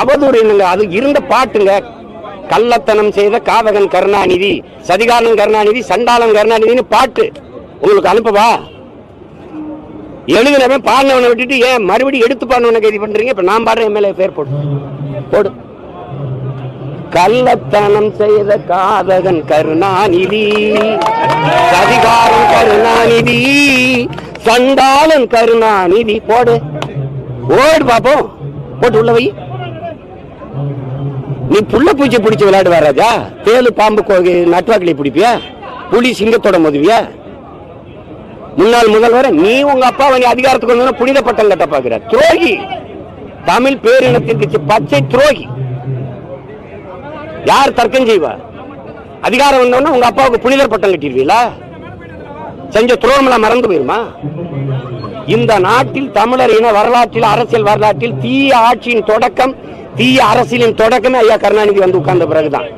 அவதூறு என்னங்க அது இருந்த பாட்டுங்க. கள்ளத்தனம் செய்த காதகன் கருணாநிதி சதிகாரன் கருணாநிதி சண்டாளன் கருணாநிதினு பாட்டு. உங்களுக்கு அனுப்பவா? எழுதினவன் பாடினவனை விட்டுட்டு ஏன் மறுபடியும் எடுத்து பாடினவனை கைது பண்றீங்க? இப்ப நான் பாடுற எம்எல்ஏ பேர் போடு. போடு. கள்ளத்தனம் செய்த காதகன் கருணாநிதி சதிகாரன் கருணாநிதி சண்டாளன் கருணாநிதி போடு. ஓடு பாப்போம். போட்டு உள்ள வை. நீ புள்ள பூச்சி பிடிச்சி விளையாடுவா ராஜா. தேலு பாம்பு கோ- நட்வாக்கிலே பிடிப்பியா? புலி சிங்கத்தோட மதுவியா? முன்னாள் முதல்வர் நீ உங்க அப்பாவை நீ அதிகாரத்துக்கு வந்து புனித பட்டம் கட்ட பாக்குற துரோகி. தமிழ் பேரினத்திற்கு பச்சை துரோகி. யார் தர்க்கம் செய்வா? அதிகாரம் வந்தோடனே உங்க அப்பாவுக்கு புனிதர் பட்டம் கட்டிடுவீங்களா? செஞ்ச துரோகமெல்லாம் மறந்து போயிருமா? இந்த நாட்டில் தமிழர் இன வரலாற்றில் அரசியல் வரலாற்றில் தீய ஆட்சியின் தொடக்கம் தீய அரசியலின் தொடக்கமே ஐயா கருணாநிதி வந்து உட்கார்ந்த பிறகுதான்.